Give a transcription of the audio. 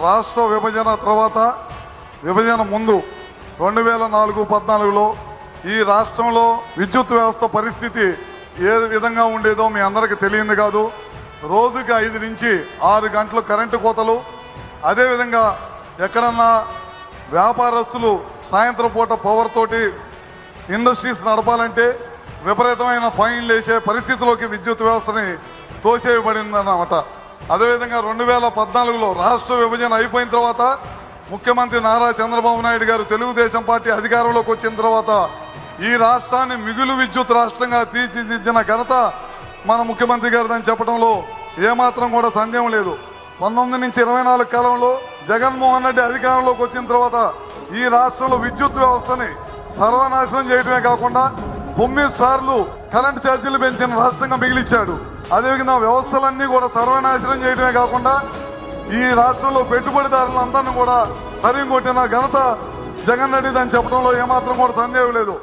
రాష్ట్ర విభజన తర్వాత విభజన ముందు రెండు వేల నాలుగు పద్నాలుగులో ఈ రాష్ట్రంలో విద్యుత్ వ్యవస్థ పరిస్థితి ఏ విధంగా ఉండేదో మీ అందరికీ తెలియంది కాదు. రోజుకి ఐదు నుంచి ఆరు గంటలు కరెంటు కోతలు. అదేవిధంగా ఎక్కడన్నా వ్యాపారస్తులు సాయంత్రం పూట పవర్ తోటి ఇండస్ట్రీస్ నడపాలంటే విపరీతమైన ఫైన్లు వేసే పరిస్థితిలోకి విద్యుత్ వ్యవస్థని తోసేయబడిందన్నమాట. అదేవిధంగా రెండు వేల పద్నాలుగులో రాష్ట్ర విభజన అయిపోయిన తర్వాత ముఖ్యమంత్రి నారా చంద్రబాబు నాయుడు గారు తెలుగుదేశం పార్టీ అధికారంలోకి వచ్చిన తర్వాత ఈ రాష్ట్రాన్ని మిగులు విద్యుత్ రాష్ట్రంగా తీర్చిదిద్దిన ఘనత మన ముఖ్యమంత్రి గారిదని చెప్పడంలో ఏమాత్రం కూడా సందేహం లేదు. పంతొమ్మిది నుంచి ఇరవై నాలుగు కాలంలో జగన్మోహన్ రెడ్డి అధికారంలోకి వచ్చిన తర్వాత ఈ రాష్ట్రంలో విద్యుత్ వ్యవస్థని సర్వనాశనం చేయడమే కాకుండా తొమ్మిది సార్లు కరెంట్ ఛార్జీలు పెంచిన రాష్ట్రంగా మిగిలిచ్చాడు. అదేవిధంగా వ్యవస్థలన్నీ కూడా సర్వనాశనం చేయడమే కాకుండా ఈ రాష్ట్రంలో పెట్టుబడిదారులందరినీ కూడా తరిమి కొట్టిన ఘనత జగన్ రెడ్డిదని చెప్పడంలో ఏమాత్రం కూడా సందేహం లేదు.